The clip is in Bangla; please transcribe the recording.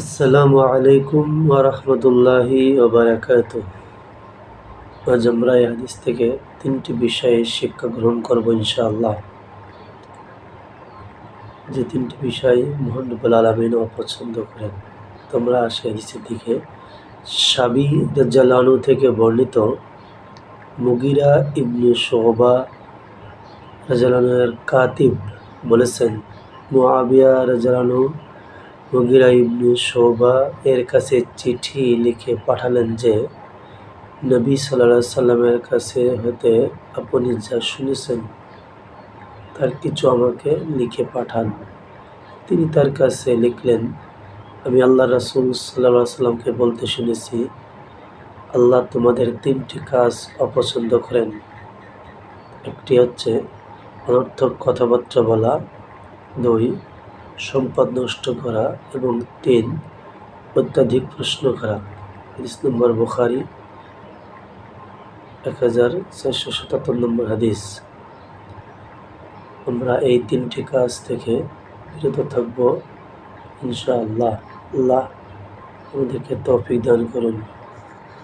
আসসালামু আলাইকুম ওরহমতুল্লাহি ওবরাকাত আজ আমরা এই হাদিস থেকে তিনটি বিষয়ে শিক্ষা গ্রহণ করব ইনশাআল্লাহ। যে তিনটি বিষয় মোহাম্মবুল আলমিন অপছন্দ করেন, তোমরা আসে হাদিসের দিকে সাবি রাজ্জালানু থেকে বর্ণিত মুগিরা ইবনে শোভা রাজালানুয়ের কাতিব বলেছেন, মুআবিয়া রাজালানু মুগিরা ইবনে শোভা এর কাছে চিঠি লিখে পাঠালেন যে, নবী সাল্লা সাল্লামের কাছে হতে আপনি যা শুনেছেন, তার কিছু আমাকে লিখে পাঠান। তিনি তার কাছে লিখলেন, আমি আল্লাহ রাসুল সাল্লা সাল্লামকে বলতে শুনেছি, আল্লাহ তোমাদের তিনটি কাজ অপছন্দ করেন। একটি হচ্ছে অনর্থক কথাবার্তা বলা, দুই সম্পদ নষ্ট করা এবং তিন অত্যাধিক প্রশ্ন করা। হাদিস নম্বর বুখারি, এক হাজার সাতাত্তর নম্বর হাদিস। আমরা এই তিনটি কাজ থেকে বিরত থাকব, ইনশাআল্লাহ। আল্লাহ আমাদেরকে তৌফিক দান করুন।